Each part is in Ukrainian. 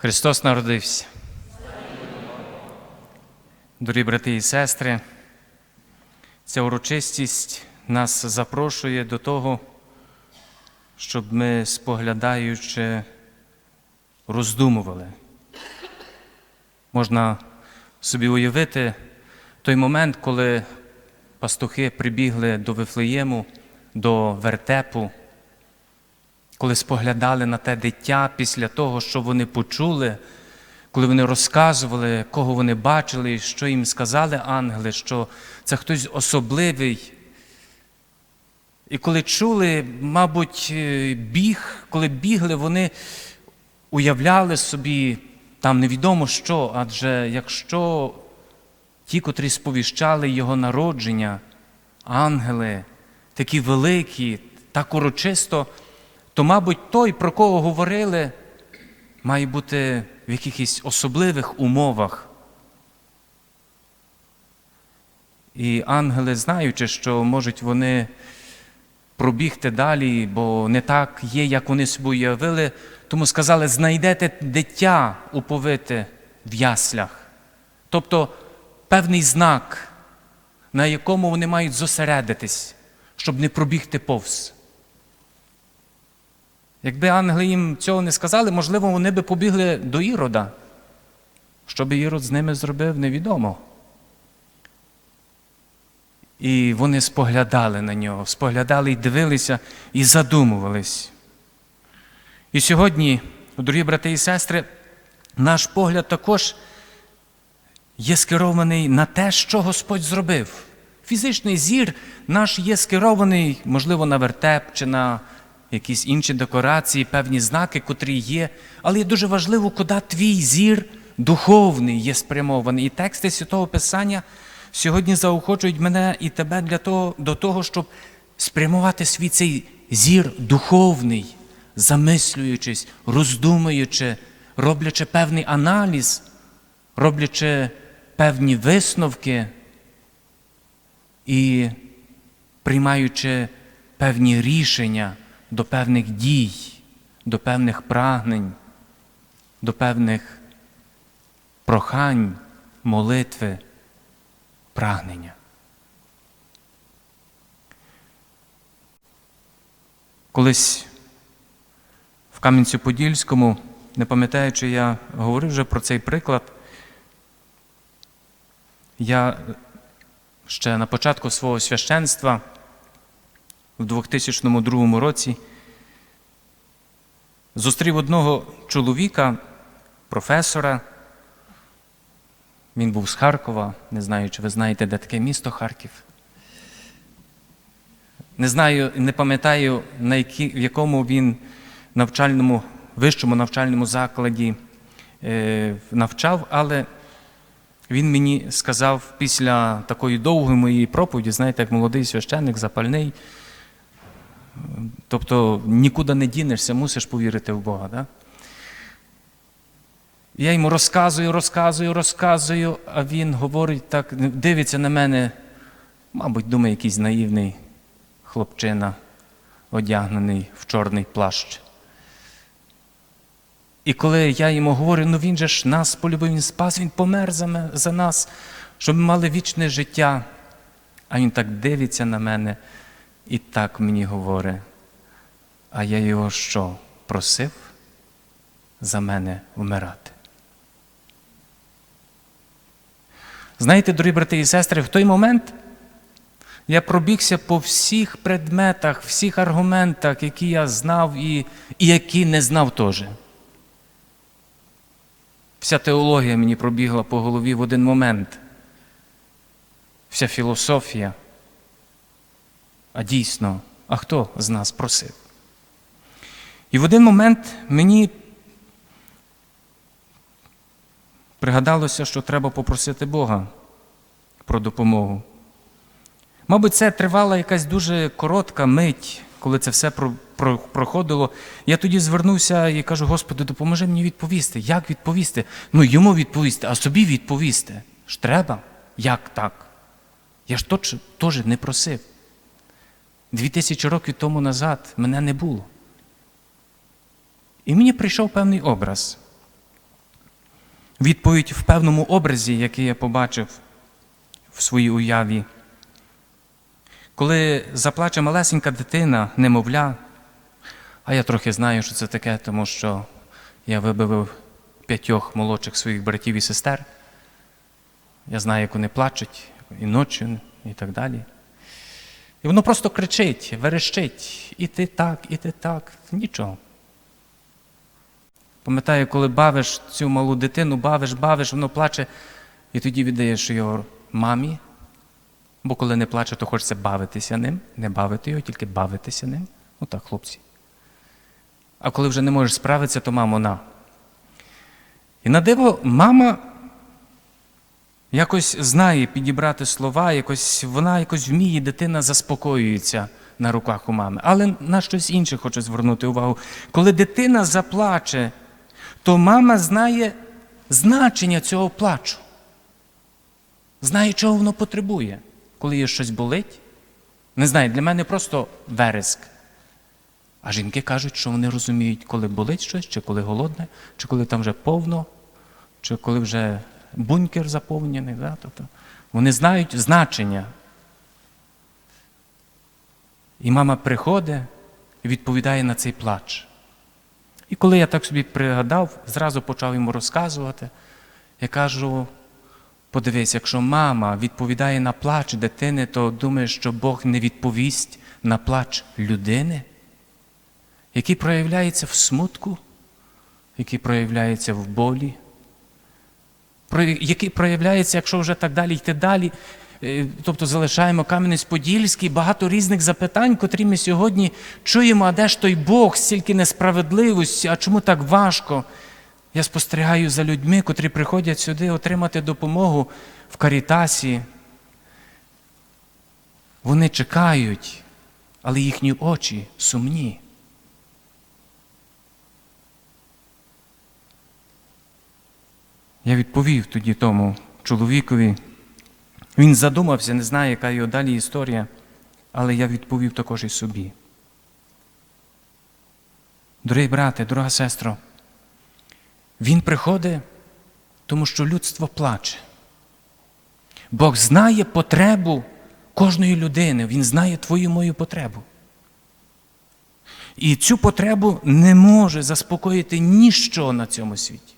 Христос народився. Дорогі брати і сестри, ця урочистість нас запрошує до того, щоб ми, споглядаючи, роздумували. Можна собі уявити той момент, коли пастухи прибігли до Вифлеєму, до вертепу, коли споглядали на те дитя після того, що вони почули, коли вони розказували, кого вони бачили, що їм сказали ангели, що це хтось особливий. І коли чули, мабуть, е, біг, коли бігли, вони уявляли собі там невідомо що, адже якщо ті, котрі сповіщали його народження, ангели, такі великі, так урочисто, то, мабуть, той, про кого говорили, має бути в якихось особливих умовах. І ангели, знаючи, що можуть вони пробігти далі, бо не так є, як вони собі уявили, тому сказали, знайдете дитя уповите в яслях. Тобто певний знак, на якому вони мають зосередитись, щоб не пробігти повз. Якби ангели їм цього не сказали, можливо, вони би побігли до Ірода. Що би Ірод з ними зробив, невідомо. І вони споглядали на нього, споглядали і дивилися, і задумувались. І сьогодні, дорогі брати і сестри, наш погляд також є скерований на те, що Господь зробив. Фізичний зір наш є скерований, можливо, на вертеп чи на якісь інші декорації, певні знаки, котрі є. Але є дуже важливо, куди твій зір духовний є спрямований. І тексти Святого Писання сьогодні заохочують мене і тебе для того, до того, щоб спрямувати свій цей зір духовний, замислюючись, роздумуючи, роблячи певний аналіз, роблячи певні висновки і приймаючи певні рішення до певних дій, до певних прагнень, до певних прохань, молитви, прагнення. Колись в Кам'янці-Подільському, не пам'ятаючи, я говорив вже про цей приклад, я ще на початку свого священства в 2002 році зустрів одного чоловіка, професора. Він був з Харкова, не знаю, чи ви знаєте, де таке місто Харків. Не знаю, не пам'ятаю, на які, в якому він навчальному, вищому навчальному закладі е, навчав, але він мені сказав після такої довгої моєї проповіді, знаєте, як молодий священник, запальний, тобто нікуди не дінешся, мусиш повірити в Бога. Да? Я йому розказую, розказую, розказую, а він говорить так, дивиться на мене, мабуть, думає, якийсь наївний хлопчина, одягнений в чорний плащ. І коли я йому говорю, ну він же ж нас полюбив, він спас, він помер за, за нас, щоб ми мали вічне життя. А він так дивиться на мене і так мені говорить. А я його що, просив за мене вмирати? Знаєте, дорогі брати і сестри, в той момент я пробігся по всіх предметах, всіх аргументах, які я знав і, і які не знав теж. Вся теологія мені пробігла по голові в один момент. Вся філософія. А дійсно, а хто з нас просив? І в один момент мені пригадалося, що треба попросити Бога про допомогу. Мабуть, це тривала якась дуже коротка мить, коли це все проходило. Я тоді звернувся і кажу: Господи, допоможи мені відповісти. Як відповісти? Ну, йому відповісти, а собі відповісти. Ж треба? Як так? Я ж теж не просив. Дві тисячі років тому назад мене не було. І мені прийшов певний образ. відповідь в певному образі, який я побачив в своїй уяві. Коли заплаче малесенька дитина, немовля, а я трохи знаю, що це таке, тому що я вибив п'ятьох молодших своїх братів і сестер. Я знаю, як вони плачуть і ночі, і так далі. І воно просто кричить, верещить, і ти так, і ти так, нічого. Пам'ятаю, коли бавиш цю малу дитину, бавиш, бавиш, воно плаче, і тоді віддаєш його мамі. Бо коли не плаче, то хочеться бавитися ним, не бавити його, тільки бавитися ним. Отак, хлопці. А коли вже не можеш справитися, то мамо на. І на диво, мама якось знає підібрати слова, якось, вона якось вміє, дитина заспокоюється на руках у мами. Але на щось інше хочу звернути увагу. Коли дитина заплаче, то мама знає значення цього плачу. Знає, чого воно потребує, коли їй щось болить. Не знаю, для мене просто вереск. А жінки кажуть, що вони розуміють, коли болить щось, чи коли голодне, чи коли там вже повно, чи коли вже бункер заповнений. Да? Тобто вони знають значення. І мама приходить і відповідає на цей плач. І коли я так собі пригадав, зразу почав йому розказувати, я кажу: подивись, якщо мама відповідає на плач дитини, то думаєш, що Бог не відповість на плач людини, який проявляється в смутку, який проявляється в болі, який проявляється, якщо вже так далі йти далі. е, Тобто залишаємо Кам'янець-Подільський, багато різних запитань, котрі ми сьогодні чуємо, а де ж той Бог, стільки несправедливості, а чому так важко? Я спостерігаю за людьми, котрі приходять сюди отримати допомогу в Карітасі. Вони чекають, але їхні очі сумні. Я відповів тоді тому чоловікові. Він задумався, не знає, яка його далі історія, але я відповів також і собі. Дорогий брате, дорога сестро, він приходить, тому що людство плаче. Бог знає потребу кожної людини, Він знає твою мою потребу. І цю потребу не може заспокоїти ніщо на цьому світі.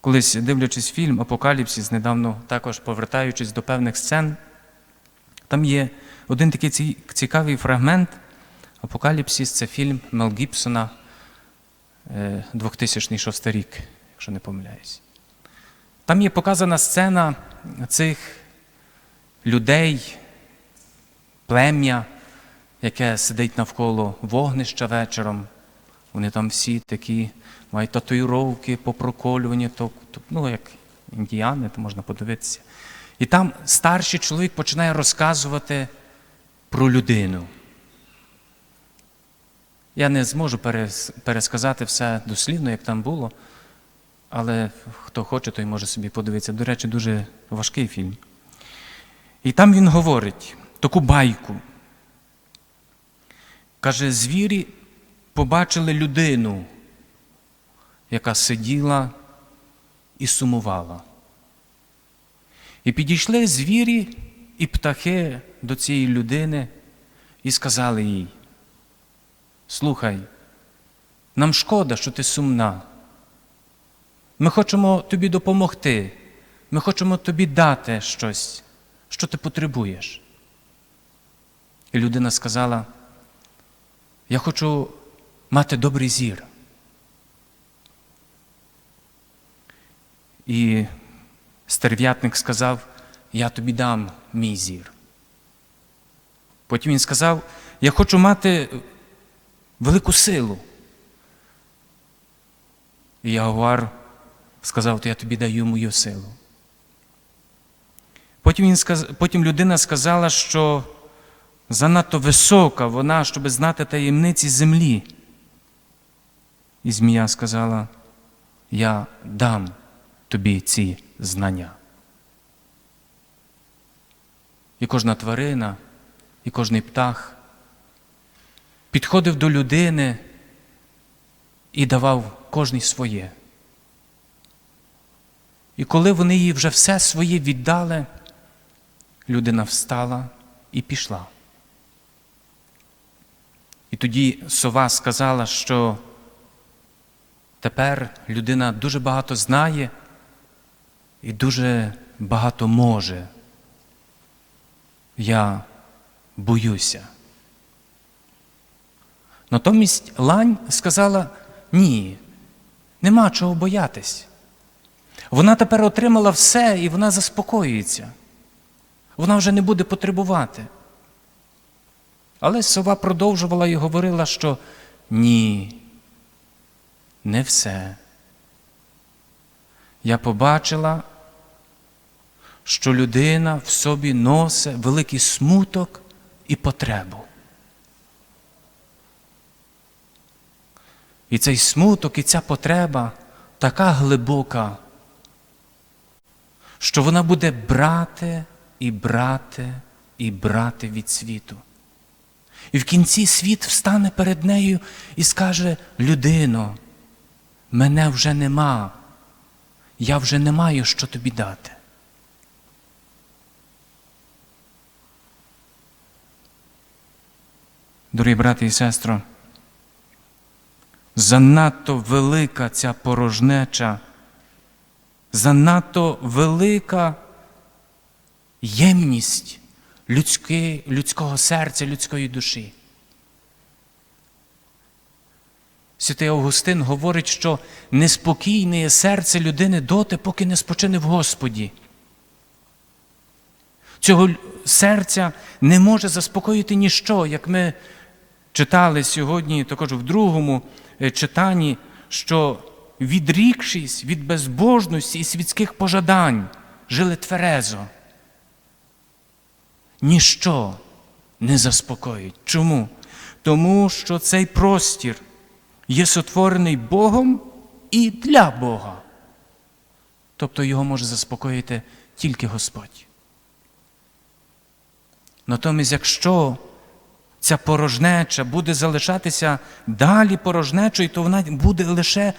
Колись дивлячись фільм Апокаліпсис, недавно також повертаючись до певних сцен, там є один такий цікавий фрагмент. Апокаліпсис це фільм Мел Гібсона, е, 2006 рік, якщо не помиляюсь. Там є показана сцена цих людей, плем'я, яке сидить навколо вогнища вечором. Вони там всі такі мають татуїровки попроколювані, то, то, ну, як індіяни, то можна подивитися. І там старший чоловік починає розказувати про людину. Я не зможу перес- пересказати все дослівно, як там було, але хто хоче, той може собі подивитися. До речі, дуже важкий фільм. І там він говорить таку байку. Каже, звірі побачили людину, яка сиділа і сумувала. І підійшли звірі і птахи до цієї людини і сказали їй: Слухай, нам шкода, що ти сумна. Ми хочемо тобі допомогти. Ми хочемо тобі дати щось, що ти потребуєш. І людина сказала: Я хочу мати добрий зір. І стерв'ятник сказав: Я тобі дам мій зір. Потім він сказав: Я хочу мати велику силу. І Ягуар сказав, то я тобі даю мою силу. Потім, він сказ... Потім людина сказала, що занадто висока вона, щоб знати таємниці землі. І змія сказала, я дам тобі ці знання. І кожна тварина, і кожний птах підходив до людини і давав кожний своє. І коли вони їй вже все своє віддали, людина встала і пішла. І тоді сова сказала, що тепер людина дуже багато знає і дуже багато може. Я боюся. Натомість лань сказала ні, нема чого боятись. Вона тепер отримала все і вона заспокоюється. Вона вже не буде потребувати. Але сова продовжувала і говорила, що ні, не все. Я побачила, що людина в собі носить великий смуток і потребу. І цей смуток, і ця потреба така глибока, що вона буде брати і брати і брати від світу. І в кінці світ встане перед нею і скаже: людино, мене вже нема, я вже не маю що тобі дати. Дорогі брати і сестро, занадто велика ця порожнеча, занадто велика ємність людськи, людського серця, людської душі. Святий Августин говорить, що неспокійне є серце людини доти, поки не спочине в Господі. Цього серця не може заспокоїти ніщо, як ми читали сьогодні, також в другому е, читанні, що відрікшись від безбожності і світських пожадань, жили тверезо. Ніщо не заспокоїть. Чому? Тому що цей простір є сотворений Богом і для Бога. Тобто його може заспокоїти тільки Господь. Натомість, якщо ця порожнеча буде залишатися далі порожнечою, то вона буде лише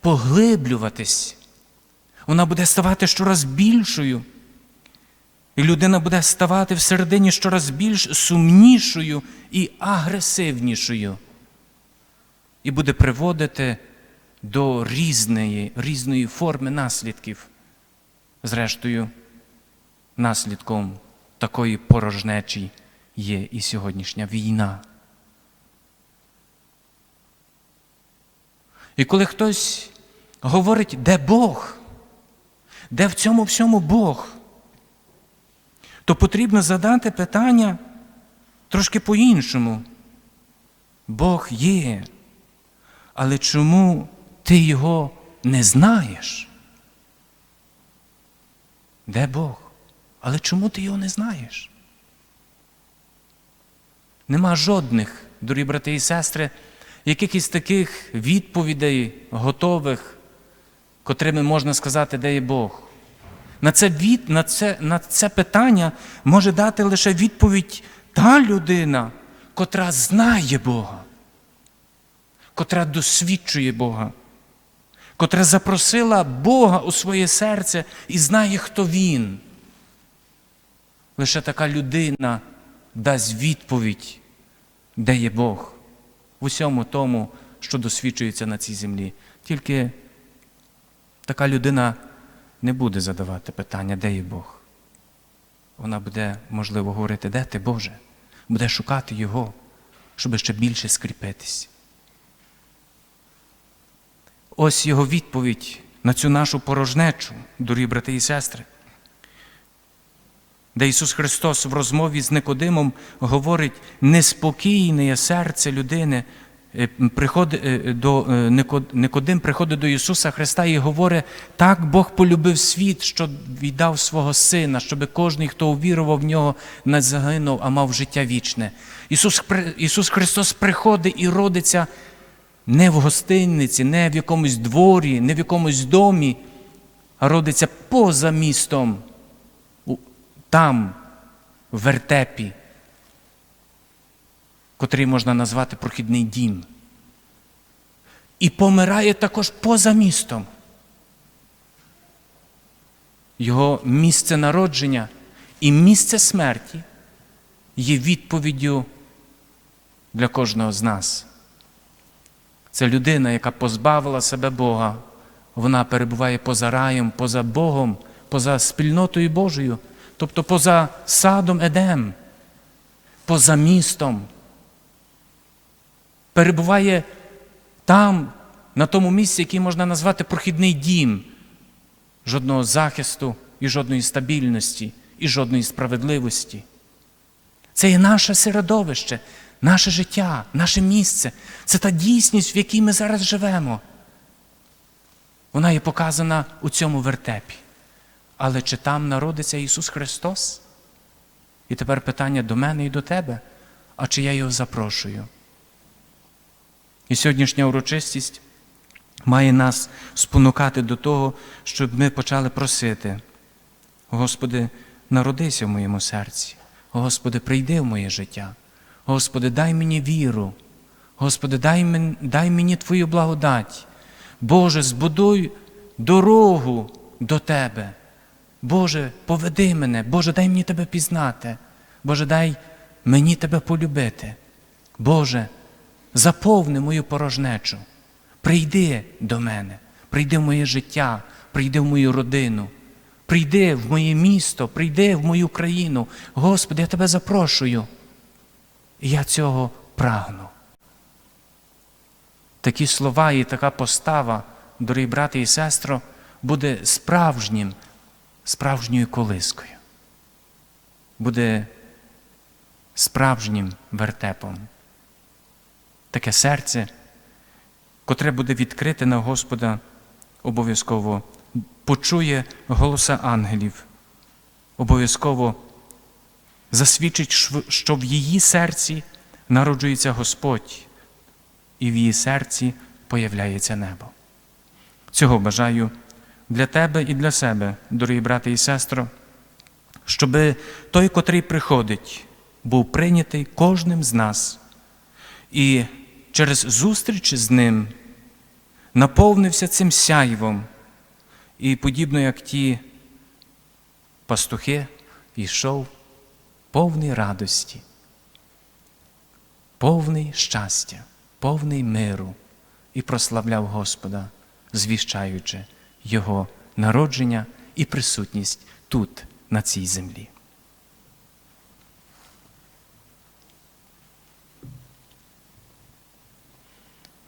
поглиблюватись. Вона буде ставати щораз більшою. І людина буде ставати всередині щораз більш сумнішою і агресивнішою. І буде приводити до різної, різної форми наслідків. Зрештою, наслідком такої порожнечі є і сьогоднішня війна. І коли хтось говорить, де Бог, де в цьому всьому Бог, то потрібно задати питання трошки по-іншому. Бог є, але чому ти його не знаєш? Де Бог? Але чому ти його не знаєш? Нема жодних, дорогі брати і сестри, якихось таких відповідей готових, котрими можна сказати, де є Бог. На це, від, на, це, на це питання може дати лише відповідь та людина, котра знає Бога, котра досвідчує Бога, котра запросила Бога у своє серце і знає, хто Він. Лише така людина дасть відповідь, де є Бог, в усьому тому, що досвідчується на цій землі. Тільки така людина не буде задавати питання, де є Бог. Вона буде, можливо, говорити, де ти, Боже, буде шукати Його, щоб ще більше скріпитись. Ось його відповідь на цю нашу порожнечу, дорогі брати і сестри, де Ісус Христос в розмові з Никодимом говорить, неспокійне серце людини, Е, е, до е, Никодим приходить до Ісуса Христа і говорить, так Бог полюбив світ, що віддав свого Сина, щоб кожен, хто увірував в нього, не загинув, а мав життя вічне. Ісус, Ісус Христос приходить і родиться не в гостинниці, не в якомусь дворі, не в якомусь домі, а родиться поза містом, там, в вертепі котрий можна назвати прохідний дім. і помирає також поза містом. Його місце народження і місце смерті є відповіддю для кожного з нас. Це людина, яка позбавила себе Бога. Вона перебуває поза раєм, поза Богом, поза спільнотою Божою, тобто поза садом Едем, поза містом. Перебуває там, на тому місці, який можна назвати прохідний дім. Жодного захисту і жодної стабільності, і жодної справедливості. Це є наше середовище, наше життя, наше місце. Це та дійсність, в якій ми зараз живемо. Вона є показана у цьому вертепі. Але чи там народиться Ісус Христос? І тепер питання до мене і до тебе, а чи я його запрошую? І сьогоднішня урочистість має нас спонукати до того, щоб ми почали просити. Господи, народися в моєму серці. Господи, прийди в моє життя. Господи, дай мені віру. Господи, дай мені, дай мені Твою благодать. Боже, збудуй дорогу до Тебе. Боже, поведи мене, Боже, дай мені Тебе пізнати. Боже, дай мені Тебе полюбити. Боже, заповни мою порожнечу. Прийди до мене, прийди в моє життя, прийди в мою родину, прийди в моє місто, прийди в мою країну. Господи, я Тебе запрошую. І я цього прагну. Такі слова і така постава, дорогі брати і сестро, буде справжнім, справжньою колискою. Буде справжнім вертепом. Таке серце, котре буде відкрите на Господа, обов'язково почує голоса ангелів, обов'язково засвідчить, що в її серці народжується Господь, і в її серці появляється небо. Цього бажаю для тебе і для себе, дорогі брати і сестро, щоби той, котрий приходить, був прийнятий кожним з нас, і через зустріч з ним наповнився цим сяйвом, і подібно як ті пастухи, йшов повний радості, повний щастя, повний миру і прославляв Господа, звіщаючи Його народження і присутність тут, на цій землі.